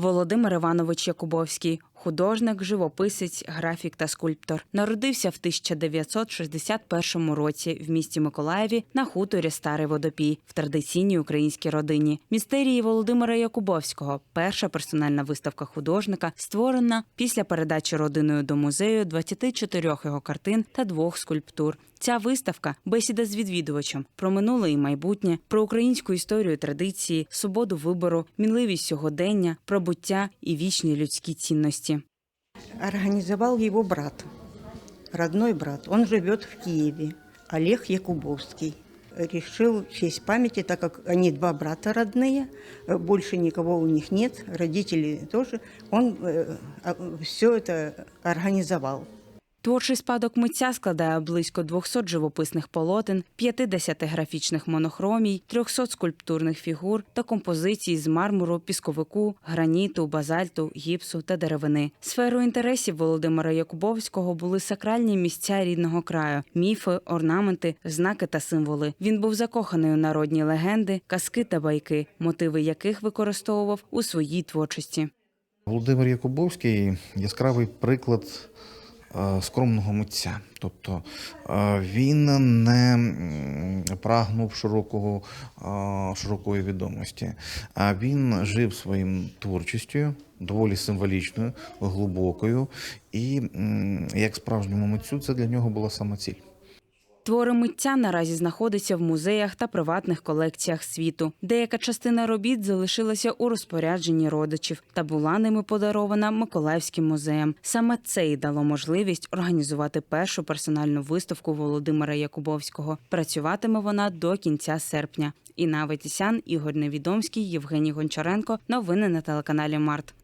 Володимир Іванович Якубовський. Художник, живописець, графік та скульптор. Народився в 1961 році в місті Миколаєві на хуторі Старий Водопій в традиційній українській родині. Містерії Володимира Якубовського перша персональна виставка художника, створена після передачі родиною до музею 24 його картин та двох скульптур. Ця виставка бесіда з відвідувачем про минуле і майбутнє, про українську історію традиції, свободу вибору, мінливість сьогодення, про буття і вічні людські цінності. Организовал его брат, родной брат. Он живет в Киеве, Олег Якубовский. Решил в честь памяти, так как они два брата родные, э, больше никого у них нет, родители тоже, он все это организовал. Творчий спадок митця складає близько 200 живописних полотен, 50 графічних монохромій, 300 скульптурних фігур та композицій з мармуру, пісковику, граніту, базальту, гіпсу та деревини. Сферою інтересів Володимира Якубовського були сакральні місця рідного краю, міфи, орнаменти, знаки та символи. Він був закоханий у народні легенди, казки та байки, мотиви яких використовував у своїй творчості. Володимир Якубовський яскравий приклад скромного митця. Тобто е, він не прагнув широкого, е, широкої відомості, а він жив своїм творчістю, доволі символічною, глибокою, і як справжньому митцю це для нього була сама ціль. Твори митця наразі знаходяться в музеях та приватних колекціях світу. Деяка частина робіт залишилася у розпорядженні родичів та була ними подарована Миколаївським музеям. Саме це й дало можливість організувати першу персональну виставку Володимира Якубовського. Працюватиме вона до кінця серпня. Інна Ветісян, Ігор Невідомський, Євгеній Гончаренко. Новини на телеканалі Март.